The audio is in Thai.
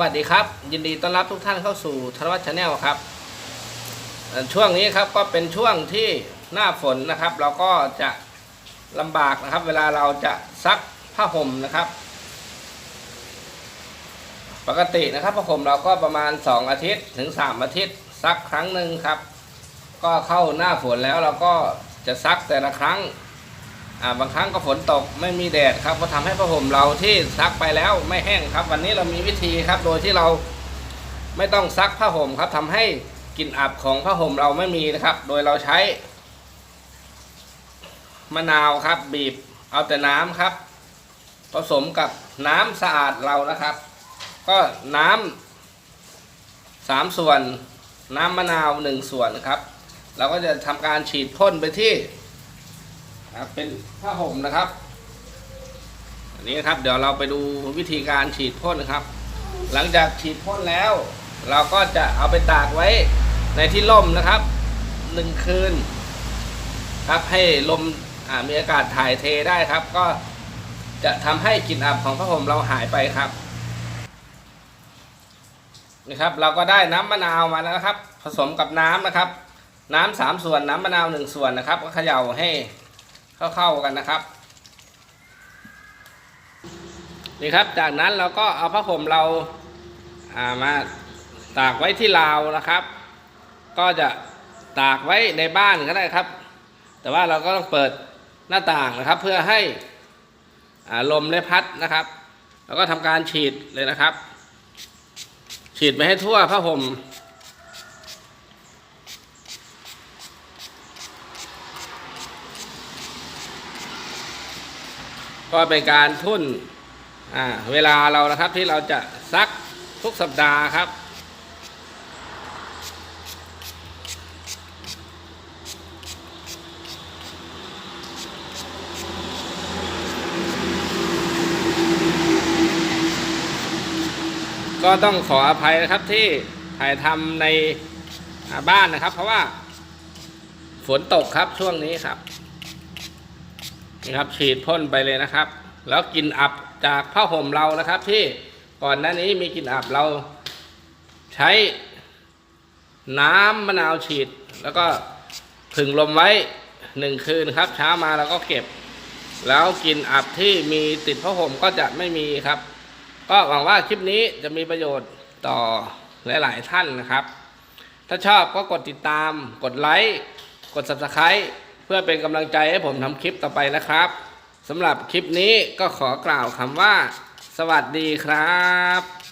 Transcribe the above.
วัสดีครับ ยินดีต้อนรับทุกท่านเข้าสู่ธนวัฒน์ชาแนลครับ ช่วงนี้ครับก็เป็นช่วงที่หน้าฝนนะครับ เราก็จะลำบากนะครับ เวลาเราจะซักผ้าห่มนะครับ ปกตินะครับผ้าห่มเราก็ประมาณ 2 อาทิตย์ถึง 3 อาทิตย์ซักครั้งหนึ่งครับ ก็เข้าหน้าฝนแล้วเราก็จะซักแต่ละครั้ง บางครั้งก็ฝนตกไม่มีแดดครับก็ทำให้ผ้าห่มเราที่ซักไปแล้วไม่แห้งครับ วันนี้เรามีวิธีครับ โดยที่เราไม่ต้องซักผ้าห่มครับทำให้กลิ่นอับของผ้าห่มเราไม่มีนะครับ โดยเราใช้ มะนาวครับ บีบเอาแต่น้ำครับ ผสมกับน้ำสะอาดเรานะครับ ก็น้ำสามส่วน น้ำมะนาวหนึ่งส่วนนะครับ เราก็จะทำการฉีดพ่นไปที่ ครับเป็นผ้าห่มนะครับ อันนี้นะครับเดี๋ยวเราไปดูวิธีการฉีดพ่นนะครับ หลังจากฉีดพ่นแล้ว เราก็จะเอาไปตากไว้ในที่ร่มนะครับหนึ่งคืน ครับให้ลมมีอากาศถ่ายเทได้ครับ ก็จะทำให้กลิ่นอับของผ้าห่มเราหายไปครับนี่ครับ เราก็ได้น้ำมะนาวมาแล้วนะครับ ผสมกับน้ำนะครับ น้ำสามส่วนน้ำมะนาวหนึ่งส่วนนะครับ ก็เขย่าให้ เข้าๆกันนะครับนี่ครับ จากนั้นเราก็เอาผ้าห่มเราอามาตากไว้ที่ราวนะครับ ก็จะตากไว้ในบ้านก็ได้ครับ แต่ว่าเราก็ต้องเปิดหน้าต่างนะครับ เพื่อให้อ่าลมได้พัดนะครับ แล้วก็ทำการฉีดเลยนะครับ ฉีดไปให้ทั่วผ้าห่ม ก็เป็นการทุ่นเวลาเรานะครับที่เราจะซักทุกสัปดาห์ครับ ก็ต้องขออภัยนะครับที่ถ่ายทำในบ้านนะครับ เพราะว่าฝนตกครับช่วงนี้ครับ นี่ครับฉีดพ่นไปเลยนะครับ แล้วกลินอับจากผ้าห่มเรานะครับ ที่ก่อนหน้านี้มีกลิ่นอับเราใช้น้ำมะนาวฉีด แล้วก็ผึ่งลมไว้หนึ่งคืนครับ เช้ามาเราก็เก็บ แล้วกลิ่นอับที่มีติดผ้าห่มก็จะไม่มีครับ ก็หวังว่าคลิปนี้จะมีประโยชน์ต่อหลาย ๆ ท่านนะครับ ถ้าชอบก็กดติดตาม กดไลค์ กด subscribe เพื่อเป็นกำลังใจให้ผมทำคลิปต่อไปนะครับสำหรับคลิปนี้ก็ขอกล่าวคำว่า สวัสดีครับ